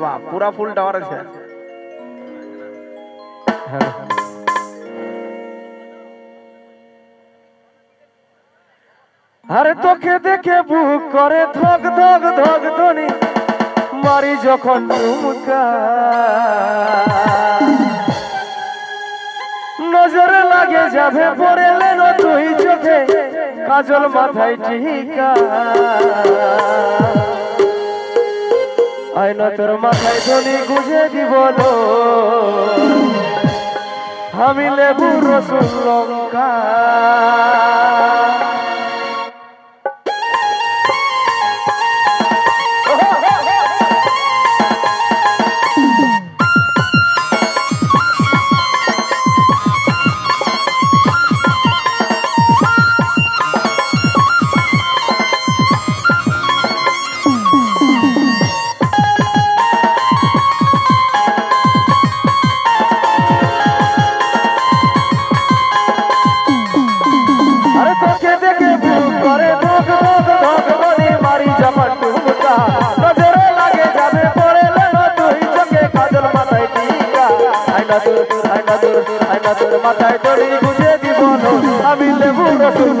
বা পুরা ফুল টাওয়ার আছে। আরে তোকে দেখে বুক করে ধক ধক ধক, ধনি। মারি যখন ঠুমকা নজরে লাগে যাবে পরে লেনো তুই চোখে। কাজল মাথায় টিকা আইনা তোর মাথায় ধনি গুজে দিব বলো আমি লেবু রসুন লঙ্কা আরে দেখে ভুল করে ভোগ ভোগ ভোগ করে মারি জামান টুমকা নজরে লাগে যাবে পরে লেনো তুই চোখে কাজল মাথায় টিকা। আইনা তোর আইনা তোর আইনা তোর মাথায় দড়ি গুজে দিব আমি লেবু রসুন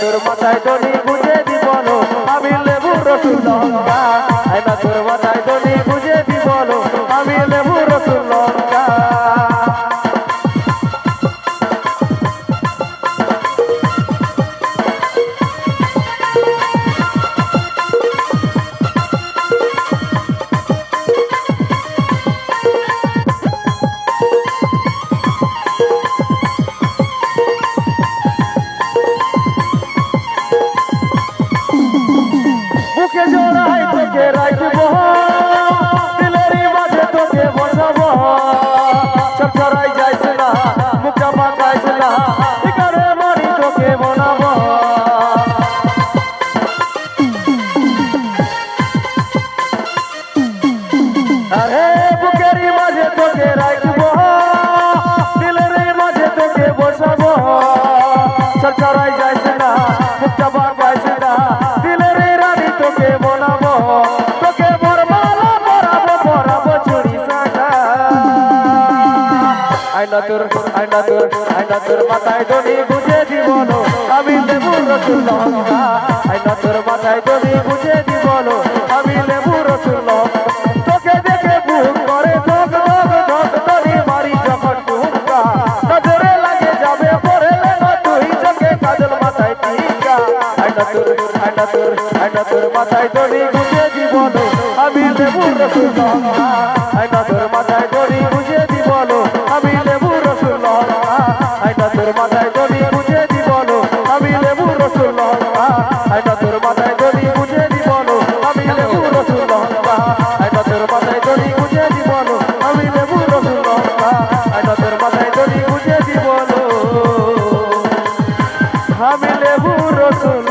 তোর মাথায় দড়ি গুজে দিব আমি লেবু রসুন লঙ্কা। আইনা তোর মাথায় বুকে জড়াই, তোকে রাখব। দিলেরই মাঝে তোকে বসাবো। চরচরাই যাইস না, মুখটা পাকাইস না এখানে মারি তোকে বনাবো। আরে, বুকেরই মাঝে তোকে রাখব। দিলেরই মাঝে তোকে বসাবো। যাইস না আইনা তোর আইনা তোর আইনা তোর মাথায় দড়ি গুজে দিব আমি লেবু রসুন লঙ্কা আইনা তোর মাথায় দড়ি গুজে দিব আমি লেবু রসুন লঙ্কা তোকে দেখে বুক করে ধক ধক ধক দড়ি মারি যখন টুমকা নজরে লাগে যাবে পরে লেনো তুই চোখে কাজল মাথায় টিকা। আইনা তোর আইনা তোর আইনা তোর মাথায় দড়ি গুজে দিব আমি লেবু রসুন আইনা তোর মাথায় দড়ি গুজে আইটা তোর মাথায় গলি বুঝে দি বলো, আমি লেবু রসুল লঙ্কা তোর মাথায় গলি বুঝে দি বলো, আমি লেবু রসুল লঙ্কা আইটা তোর মাথায় গলি বুঝে দি বলো, আমি লেবু রসুল লঙ্কা আইটা তোর মাথায় গলি বুঝে দি বলো, আমি লেবু রসুল